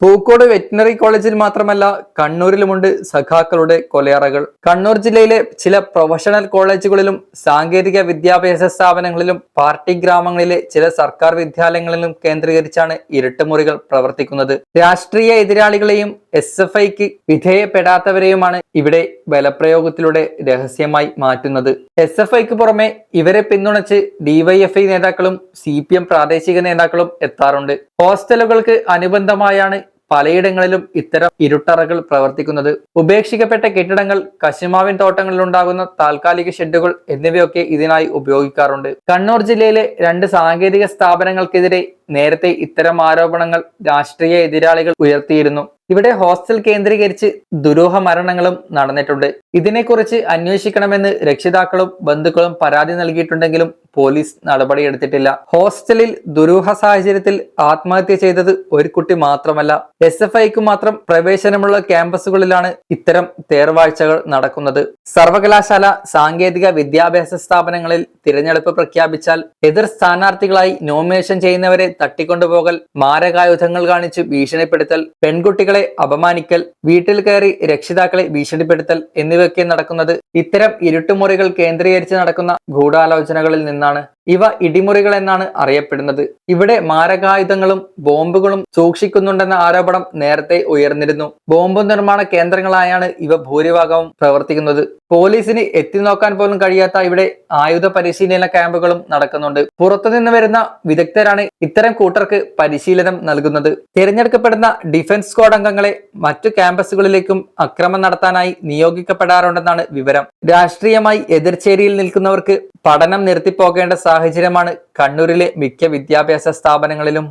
Pookode veterinary കോളേജിൽ മാത്രമല്ല കണ്ണൂരിലുമുണ്ട് സഖാക്കളുടെ കൊലയറകൾ. കണ്ണൂർ ജില്ലയിലെ ചില പ്രൊഫഷണൽ കോളേജുകളിലും സാങ്കേതിക വിദ്യാഭ്യാസ സ്ഥാപനങ്ങളിലും പാർട്ടി ഗ്രാമങ്ങളിലെ ചില സർക്കാർ വിദ്യാലയങ്ങളിലും കേന്ദ്രീകരിച്ചാണ് ഇരുട്ടുമുറികൾ പ്രവർത്തിക്കുന്നത്. രാഷ്ട്രീയ എതിരാളികളെയും എസ് എഫ് ഐക്ക് വിധേയപ്പെടാത്തവരെയുമാണ് ഇവിടെ ബലപ്രയോഗത്തിലൂടെ രഹസ്യമായി മാറ്റുന്നത്. എസ് എഫ് ഐക്ക് പുറമെ ഇവരെ പിന്തുണച്ച് ഡിവൈഎഫ്ഐ നേതാക്കളും സി പി എം പ്രാദേശിക നേതാക്കളും എത്താറുണ്ട്. ഹോസ്റ്റലുകൾക്ക് അനുബന്ധമായാണ് പലയിടങ്ങളിലും ഇത്തരം ഇരുട്ടറകൾ പ്രവർത്തിക്കുന്നത്. ഉപേക്ഷിക്കപ്പെട്ട കെട്ടിടങ്ങൾ കശുമാവിൻ തോട്ടങ്ങളിൽ ഉണ്ടാകുന്ന താൽക്കാലിക ഷെഡുകൾ എന്നിവയൊക്കെ ഇതിനായി ഉപയോഗിക്കാറുണ്ട്. കണ്ണൂർ ജില്ലയിലെ രണ്ട് സാങ്കേതിക സ്ഥാപനങ്ങൾക്കെതിരെ നേരത്തെ ഇത്തരം ആരോപണങ്ങൾ രാഷ്ട്രീയ എതിരാളികൾ ഉയർത്തിയിരുന്നു. ഇവിടെ ഹോസ്റ്റൽ കേന്ദ്രീകരിച്ച് ദുരൂഹ മരണങ്ങളും നടന്നിട്ടുണ്ട്. ഇതിനെക്കുറിച്ച് അന്വേഷിക്കണമെന്ന് രക്ഷിതാക്കളും ബന്ധുക്കളും പരാതി നൽകിയിട്ടുണ്ടെങ്കിലും പോലീസ് നടപടിയെടുത്തിട്ടില്ല ഹോസ്റ്റലിൽ ദുരൂഹ സാഹചര്യത്തിൽ ആത്മഹത്യ ചെയ്തത് ഒരു കുട്ടി മാത്രമല്ല. എസ് എഫ് ഐക്ക് മാത്രം പ്രവേശനമുള്ള ക്യാമ്പസുകളിലാണ് ഇത്തരം തേർവാഴ്ചകൾ നടക്കുന്നത്. സർവകലാശാല സാങ്കേതിക വിദ്യാഭ്യാസ സ്ഥാപനങ്ങളിൽ തിരഞ്ഞെടുപ്പ് പ്രഖ്യാപിച്ചാൽ എതിർ സ്ഥാനാർത്ഥികളായി നോമിനേഷൻ ചെയ്യുന്നവരെ തട്ടിക്കൊണ്ടുപോകൽ മാരകായുധങ്ങൾ കാണിച്ച് ഭീഷണിപ്പെടുത്തൽ പെൺകുട്ടികളെ അപമാനിക്കൽ വീട്ടിൽ കയറി രക്ഷിതാക്കളെ ഭീഷണിപ്പെടുത്തൽ എന്നിവയൊക്കെ നടക്കുന്നത്. ഇത്തരം ഇരുട്ടുമുറികൾ കേന്ദ്രീകരിച്ച് നടക്കുന്ന ഗൂഢാലോചനകളിൽ നിന്നാണ് ഇവ ഇടിമുറികൾ എന്നാണ് അറിയപ്പെടുന്നത്. ഇവിടെ മാരകായുധങ്ങളും ബോംബുകളും സൂക്ഷിക്കുന്നുണ്ടെന്ന ആരോപണം നേരത്തെ ഉയർന്നിരുന്നു. ബോംബ് നിർമ്മാണ കേന്ദ്രങ്ങളായാണ് ഇവ ഭൂരിഭാഗവും പ്രവർത്തിക്കുന്നത്. പോലീസിന് എത്തിനോക്കാൻ പോലും കഴിയാത്ത ഇവിടെ ആയുധ പരിശീലന ക്യാമ്പുകളും നടക്കുന്നുണ്ട്. പുറത്തുനിന്ന് വരുന്ന വിദഗ്ധരാണ് ഇത്തരം കൂട്ടർക്ക് പരിശീലനം നൽകുന്നത്. തിരഞ്ഞെടുക്കപ്പെടുന്ന ഡിഫൻസ് സ്ക്വാഡ് അംഗങ്ങളെ മറ്റു ക്യാമ്പസുകളിലേക്കും അക്രമം നടത്താനായി നിയോഗിക്കപ്പെടാറുണ്ടെന്നാണ് വിവരം. രാഷ്ട്രീയമായി എതിർചേരിയിൽ നിൽക്കുന്നവർക്ക് പഠനം നിർത്തിപ്പോകേണ്ട സാഹചര്യമാണ് കണ്ണൂരിലെ മിക്ക വിദ്യാഭ്യാസ സ്ഥാപനങ്ങളിലും.